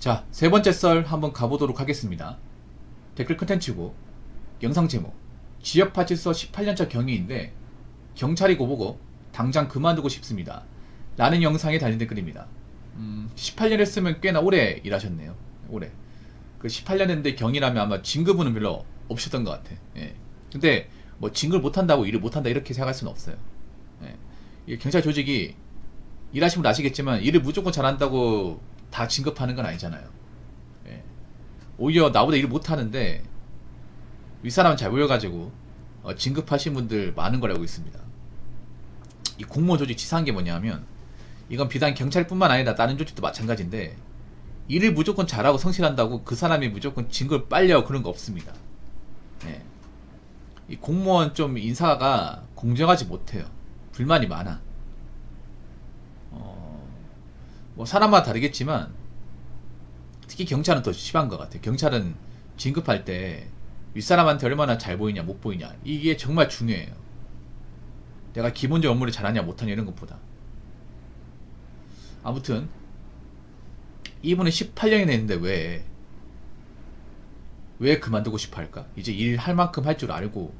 자, 세 번째 썰 한번 가보도록 하겠습니다. 댓글 컨텐츠고, 영상 제목, 지역파출소 18년차 경위인데, 경찰이 고 보고, 당장 그만두고 싶습니다. 라는 영상에 달린 댓글입니다. 음, 18년 했으면 꽤나 오래 일하셨네요. 오래. 그 18년 했는데 경이라면 아마 진급은 별로 없었던 것 같아. 예. 근데, 뭐, 진급을 못한다고 일을 못한다 이렇게 생각할 수는 없어요. 예. 이 경찰 조직이 일하시면 아시겠지만 일을 무조건 잘한다고 다 진급하는 건 아니잖아요. 예. 오히려 나보다 일을 못하는데 윗사람 잘 보여가지고 어, 진급하신 분들 많은 걸 알고 있습니다. 이 공무원 조직 치사한 게 뭐냐면 이건 비단 경찰뿐만 아니라 다른 조직도 마찬가지인데 일을 무조건 잘하고 성실한다고 그 사람이 무조건 진급을 빨리 하고 그런 거 없습니다. 예. 이 공무원 좀 인사가 공정하지 못해요. 불만이 많아. 어, 뭐 사람마다 다르겠지만 특히 경찰은 더 심한 것 같아요. 경찰은 진급할 때 윗사람한테 얼마나 잘 보이냐 못 보이냐 이게 정말 중요해요. 내가 기본적 업무를 잘하냐 못하냐 이런 것보다. 아무튼 이분은 18년이 됐는데 왜 왜 그만두고 싶어 할까? 이제 일할 만큼 할 줄 알고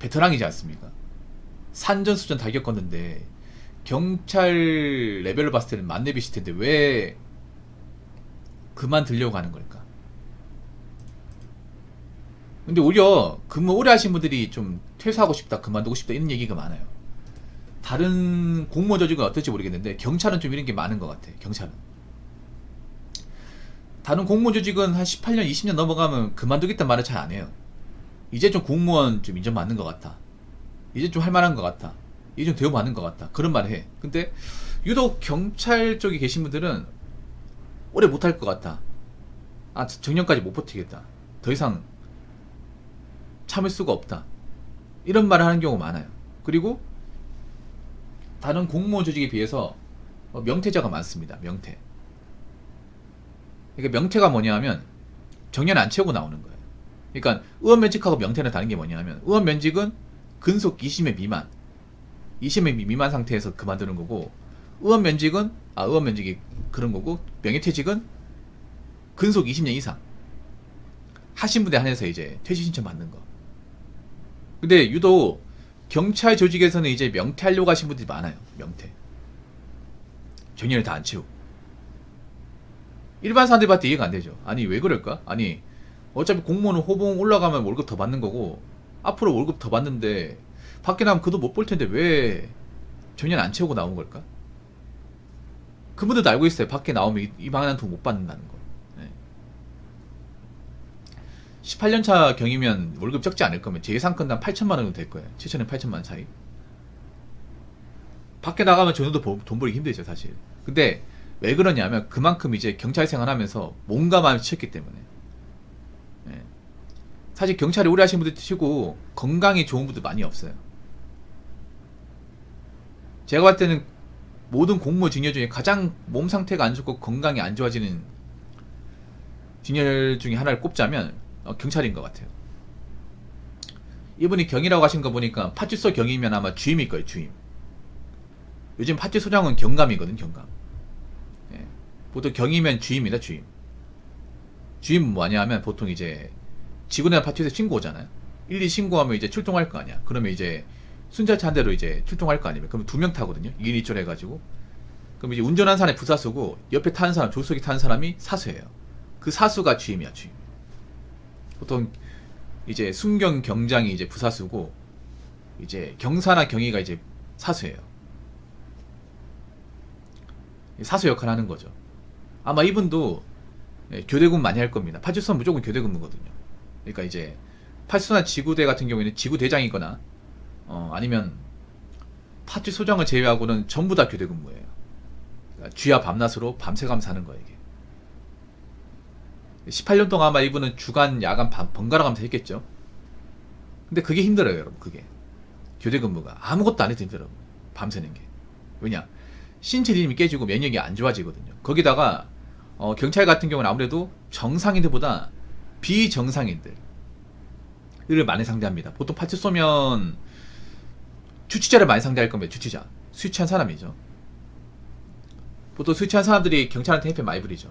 베테랑이지 않습니까? 산전수전 다 겪었는데 경찰 레벨로 봤을 때는 만렙이실 텐데 왜 그만두려고 하는 걸까? 근데 오히려 근무 오래 하신 분들이 좀 퇴사하고 싶다, 그만두고 싶다 이런 얘기가 많아요. 다른 공무원 조직은 어떨지 모르겠는데 경찰은 좀 이런 게 많은 것 같아. 경찰은. 다른 공무원 조직은 한 18년, 20년 넘어가면 그만두겠다는 말을 잘 안 해요. 이제 좀 공무원 좀 인정 맞는 것 같아. 이제 좀 할 만한 것 같아. 이제 좀 대우 받는 것 같다. 그런 말을 해. 근데 유독 경찰 쪽에 계신 분들은 오래 못할 것 같아. 아, 정년까지 못 버티겠다. 더 이상 참을 수가 없다. 이런 말을 하는 경우가 많아요. 그리고 다른 공무원 조직에 비해서 어, 명퇴자가 많습니다. 명퇴. 그러니까 명퇴가 뭐냐 하면 정년 안 채우고 나오는 거예요. 그러니까 의원 면직하고 명퇴는 다른 게 뭐냐 하면 의원 면직은 근속 20회 미만 20회 미만 상태에서 그만두는 거고 의원 면직은 아 의원 면직이 그런 거고 명예퇴직은 근속 20년 이상 하신 분에 한해서 이제 퇴직 신청 받는 거. 근데 유독 경찰 조직에서는 이제 명퇴하려고 하신 분들이 많아요. 명퇴. 정년을 다 안 채우고. 일반 사람들 봤을 때 이해가 안 되죠. 아니 왜 그럴까? 아니 어차피 공무원은 호봉 올라가면 월급 더 받는 거고 앞으로 월급 더 받는데 밖에 나가면 그도 못 볼 텐데 왜 정년 안 채우고 나온 걸까? 그분들도 알고 있어요. 밖에 나오면 이, 이만한 돈못 받는다는 거. 네. 18년차 경이면 월급 적지 않을 거면 제 예상건당 8천만 원 정도 될 거예요. 7천에 8천만 원 사이. 밖에 나가면 저 정도 버- 돈 벌기 힘들죠, 사실. 근데 왜 그러냐면 그만큼 이제 경찰 생활하면서 몸과 마음이 치였기 때문에. 예. 사실 경찰이 오래 하신 분들 치고 건강이 좋은 분들 많이 없어요. 제가 봤을 때는 모든 공무원 직렬 중에 가장 몸 상태가 안 좋고 건강이 안 좋아지는 직렬 중에 하나를 꼽자면 어, 경찰인 것 같아요. 이분이 경이라고 하신 거 보니까 파출소 경이면 아마 주임일 거예요, 주임. 요즘 파출소장은 경감이거든, 경감. 예. 보통 경이면 주임이다, 주임. 주임은 뭐냐 하면 보통 이제 직원이나 파출소에 신고 오잖아요. 1, 2 신고하면 이제 출동할 거 아니야. 그러면 이제 순찰차 한 대로 이제 출동할 거 아니에요. 그러면 두명 타거든요. 2인 1조 해가지고. 그럼 이제 운전하는 사람이 부사수고 옆에 타는 사람, 조수석에 타는 사람이 사수예요. 그 사수가 주임이야, 주임. 보통 이제 순경 경장이 이제 부사수고 이제 경사나 경위가 이제 사수예요. 사수 역할 하는 거죠. 아마 이분도 예, 교대근 많이 할 겁니다. 파출소는 무조건 교대 근무거든요. 그러니까 이제 파출소나 지구대 같은 경우에는 지구대장이거나 어, 아니면 파출소장을 제외하고는 전부 다 교대 근무예요. 그러니까 쥐야 밤낮으로 밤새가면서 하는 거예요, 이게. 18년 동안 아마 이분은 주간, 야간 밤, 번갈아 가면서 했겠죠. 근데 그게 힘들어요, 여러분, 그게. 교대 근무가. 아무것도 안 해도 힘들어요. 밤새는 게. 왜냐? 신체 리듬이 깨지고 면역이 안 좋아지거든요. 거기다가, 어, 경찰 같은 경우는 아무래도 정상인들보다 비정상인들. 을 많이 상대합니다. 보통 파출소면 주치자를 많이 상대할 겁니다. 주치자. 술 취한 사람이죠. 보통 술 취한 사람들이 경찰한테 행패 많이 부리죠.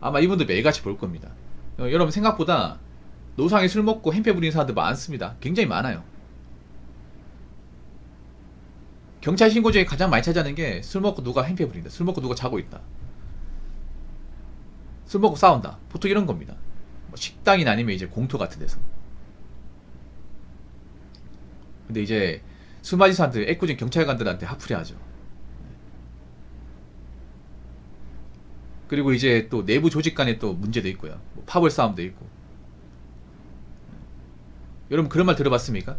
아마 이분들 매일같이 볼 겁니다. 어, 여러분 생각보다 노상에 술 먹고 행패 부리는 사람들 많습니다. 굉장히 많아요. 경찰 신고 중에 가장 많이 찾아내는 게 술 먹고 누가 행패 부린다. 술 먹고 누가 자고 있다. 술 먹고 싸운다. 보통 이런 겁니다. 뭐 식당이나 아니면 이제 공터 같은 데서. 근데 이제 술 마신 사람들 애꿎은 경찰관들한테 하풀이하죠. 그리고 이제 또 내부 조직 간에 또 문제도 있고요. 뭐 파벌 싸움도 있고. 여러분 그런 말 들어봤습니까?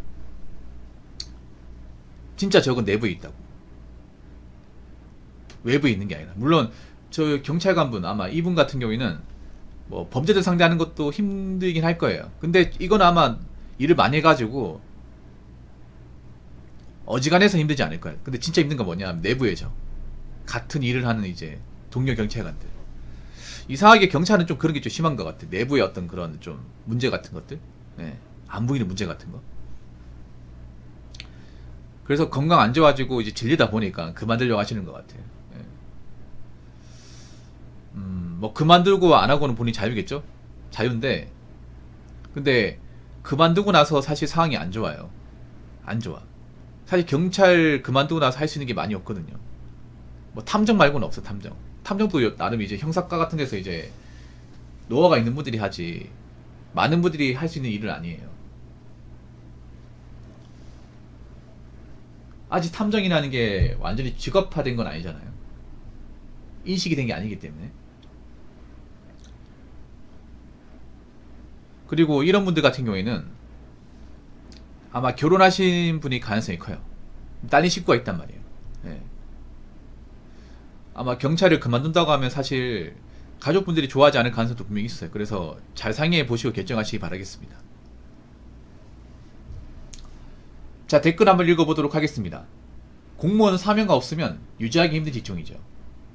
진짜 적은 내부에 있다고. 외부에 있는 게 아니라. 물론 저 경찰관분 아마 이분 같은 경우에는 뭐 범죄자 상대하는 것도 힘들긴 할 거예요. 근데 이건 아마 일을 많이 해가지고 어지간해서 힘들지 않을 거예요. 근데 진짜 힘든 건 뭐냐? 내부에죠. 같은 일을 하는 이제 동료 경찰관들. 이상하게 경찰은 좀 그런 게 좀 심한 것 같아. 내부의 어떤 그런 좀 문제 같은 것들. 네. 안 보이는 문제 같은 거. 그래서 건강 안 좋아지고 이제 질리다 보니까 그만두려고 하시는 것 같아요. 예. 음, 뭐 그만두고 안 하고는 본인 자유겠죠? 자유인데, 근데 그만두고 나서 사실 상황이 안 좋아요. 안 좋아. 사실 경찰 그만두고 나서 할 수 있는 게 많이 없거든요. 뭐 탐정 말고는 없어 탐정. 탐정도 나름 이제 형사과 같은 데서 이제 노하가 있는 분들이 하지 많은 분들이 할 수 있는 일은 아니에요. 아직 탐정이라는 게 완전히 직업화된 건 아니잖아요. 인식이 된 게 아니기 때문에. 그리고 이런 분들 같은 경우에는 아마 결혼하신 분이 가능성이 커요. 딸린 식구가 있단 말이에요. 예. 아마 경찰을 그만둔다고 하면 사실 가족분들이 좋아하지 않을 가능성도 분명히 있어요. 그래서 잘 상의해 보시고 결정하시기 바라겠습니다. 자, 댓글 한번 읽어보도록 하겠습니다. 공무원은 사명가 없으면 유지하기 힘든 직종이죠.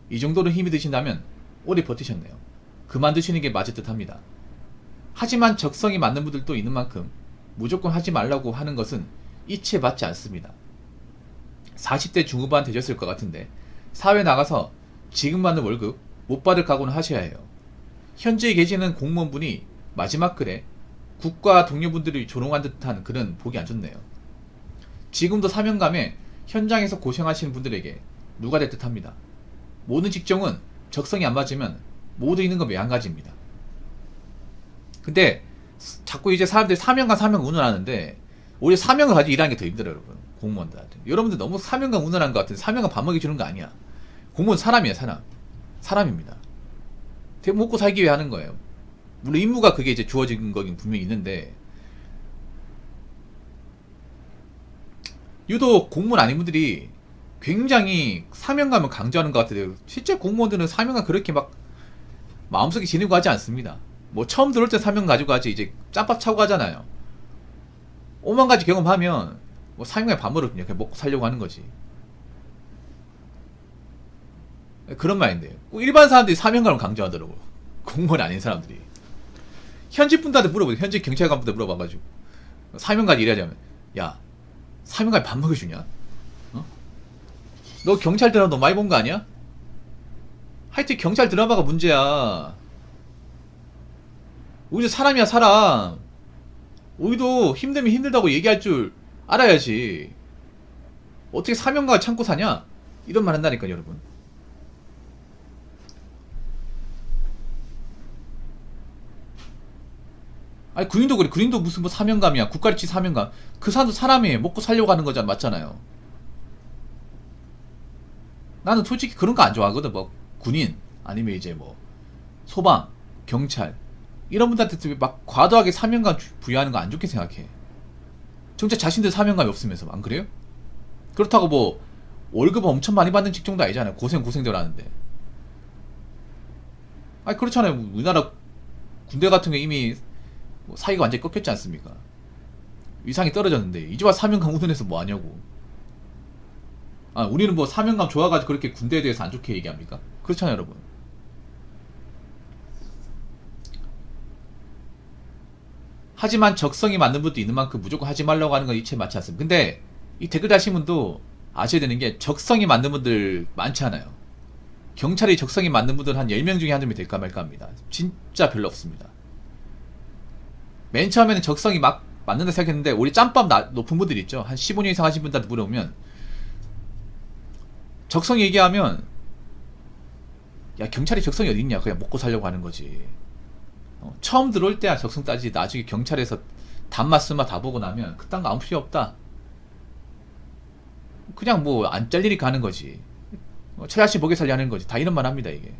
이 정도로 힘이 드신다면 오래 버티셨네요. 그만두시는 게 맞을 듯 합니다. 하지만 적성이 맞는 분들도 있는 만큼 무조건 하지 말라고 하는 것은 이치에 맞지 않습니다. 40대 중후반 되셨을 것 같은데 사회 나가서 지금 받는 월급 못 받을 각오는 하셔야 해요. 현재 계시는 공무원분이 마지막 글에 국가 동료분들이 조롱한 듯한 글은 보기 안 좋네요. 지금도 사명감에 현장에서 고생하시는 분들에게 누가 될 듯합니다. 모든 직종은 적성이 안 맞으면 모두 있는 건 매한가지입니다. 근데 자꾸 이제 사람들이 사명감 사명 운운하는데 오히려 사명을 가지고 일하는 게 더 힘들어요, 여러분. 공무원들한테. 여러분들 너무 사명감 운운한 것 같은데 사명감 밥 먹여주는 거 아니야. 공무원 사람이야, 사람. 사람입니다. 되게 먹고 살기 위해 하는 거예요. 물론 임무가 그게 이제 주어진 거긴 분명히 있는데 유독 공무원 아닌 분들이 굉장히 사명감을 강조하는 것 같아요. 실제 공무원들은 사명감 그렇게 막 마음속에 지니고 하지 않습니다. 뭐 처음 들어올 때 사명 가지고 가지 이제 짬밥 차고 가잖아요. 오만 가지 경험하면 뭐 사명감에 밥먹을 그냥 먹고 살려고 하는 거지. 그런 말인데 꼭 일반 사람들이 사명감을 강조하더라고. 공무원 아닌 사람들이. 현직 분들한테 물어보죠. 현직 경찰관 분들 물어봐가지고 사명까지 일하자면 야 사명감에 밥 먹여주냐? 어? 너 경찰 드라마 너무 많이 본 거 아니야? 하여튼 경찰 드라마가 문제야. 우리도 사람이야 사람. 우리도 힘들면 힘들다고 얘기할 줄 알아야지. 어떻게 사명감을 참고 사냐? 이런 말 한다니까 여러분. 아니 군인도 그래 군인도 무슨 뭐 사명감이야 국가리치 사명감 그 사람도 사람이 먹고 살려고 하는 거잖아 맞잖아요 나는 솔직히 그런 거 안 좋아하거든 뭐 군인 아니면 이제 뭐 소방 경찰 이런 분들한테 막 과도하게 사명감 주- 부여하는 거 안 좋게 생각해 정작 자신들 사명감이 없으면서 안 그래요? 그렇다고 뭐 월급 엄청 많이 받는 직종도 아니잖아요 고생 고생대로 하는데 아니 그렇잖아요 우리나라 군대 같은 게 이미 뭐 사이가 완전히 꺾였지 않습니까? 위상이 떨어졌는데 이제 와 사명감 운운해서 뭐 하냐고. 아 우리는 뭐 사명감 좋아가지고 그렇게 군대에 대해서 안 좋게 얘기합니까? 그렇잖아요 여러분. 하지만 적성이 맞는 분도 있는 만큼 무조건 하지 말라고 하는 건 이치에 맞지 않습니다. 근데 이 댓글 다신 분도 아셔야 되는 게 적성이 맞는 분들 많지 않아요. 경찰이 적성이 맞는 분들 한 10명 중에 한 명이 될까 말까 합니다. 진짜 별로 없습니다. 맨 처음에는 적성이 막 맞는다 생각했는데 우리 짬밥 나- 높은 분들 있죠. 한 15년 이상 하신 분들한테 물어보면 적성 얘기하면 야 경찰이 적성이 어디 있냐 그냥 먹고 살려고 하는 거지. 어, 처음 들어올 때야 적성 따지 나중에 경찰에서 단맛 쓴맛 다 보고 나면 그딴 거 아무 필요 없다. 그냥 뭐 안 잘리니까 하는 거지. 어, 최하씨 보게 살려 하는 거지. 다 이런 말 합니다 이게.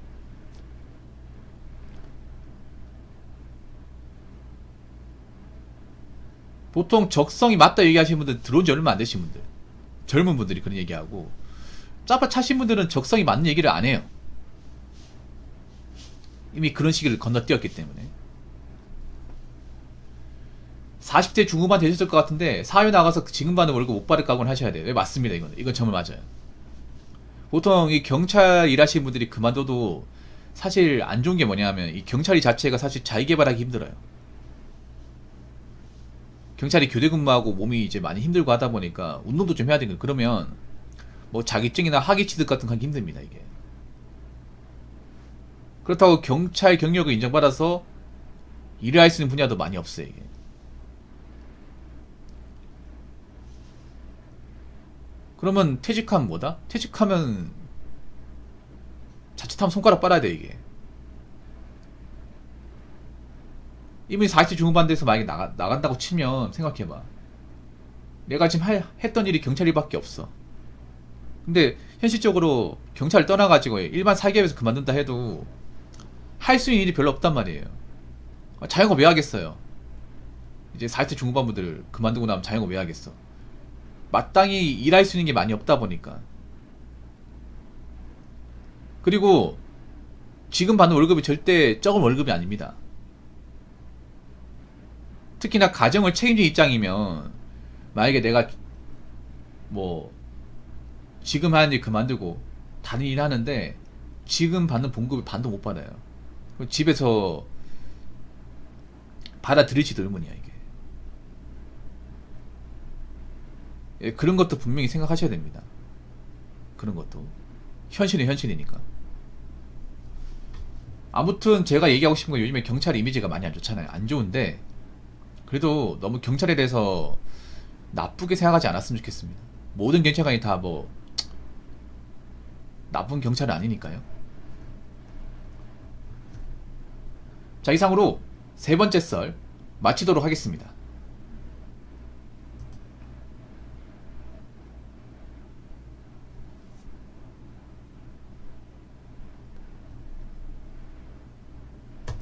보통 적성이 맞다 얘기하시는 분들 들어온 지 얼마 안 되신 분들 젊은 분들이 그런 얘기하고 짜파 차신 분들은 적성이 맞는 얘기를 안 해요 이미 그런 시기를 건너뛰었기 때문에. 40대 중후반 되셨을 것 같은데 사회 나가서 지금 받는 월급 못 받을 각오는 하셔야 돼요. 네, 맞습니다 이건 이건 정말 맞아요. 보통 이 경찰 일하시는 분들이 그만둬도 사실 안 좋은 게 뭐냐면 이 경찰이 자체가 사실 자기 개발하기 힘들어요. 경찰이 교대 근무하고 몸이 이제 많이 힘들고 하다 보니까 운동도 좀 해야 되는 그러면 뭐 자기증이나 학위 취득 같은 거 하기 힘듭니다 이게 그렇다고 경찰 경력을 인정받아서 일을 할 수 있는 분야도 많이 없어요 이게 그러면 퇴직하면 뭐다? 퇴직하면 자칫하면 손가락 빨아야 돼 이게 이미 40대 중후반 돼서 만약에 나가, 나간다고 치면 생각해봐. 내가 지금 할- 했던 일이 경찰 일밖에 없어. 근데 현실적으로 경찰 떠나가지고 일반 사기업에서 그만둔다 해도 할 수 있는 일이 별로 없단 말이에요. 아, 자영업 왜 하겠어요? 이제 40대 중후반 분들 그만두고 나면 자영업 왜 하겠어? 마땅히 일할 수 있는 게 많이 없다 보니까. 그리고 지금 받는 월급이 절대 적은 월급이 아닙니다. 특히나 가정을 책임질 입장이면 만약에 내가 뭐 지금 하는 일 그만두고 다른 일 하는데 지금 받는 봉급을 반도 못 받아요. 그럼 집에서 받아들일지도 의문이야 이게. 예, 그런 것도 분명히 생각하셔야 됩니다. 그런 것도 현실은 현실이니까. 아무튼 제가 얘기하고 싶은 건 요즘에 경찰 이미지가 많이 안 좋잖아요. 안 좋은데 그래도 너무 경찰에 대해서 나쁘게 생각하지 않았으면 좋겠습니다. 모든 경찰관이 다 뭐 나쁜 경찰은 아니니까요. 자 이상으로 세 번째 썰 마치도록 하겠습니다.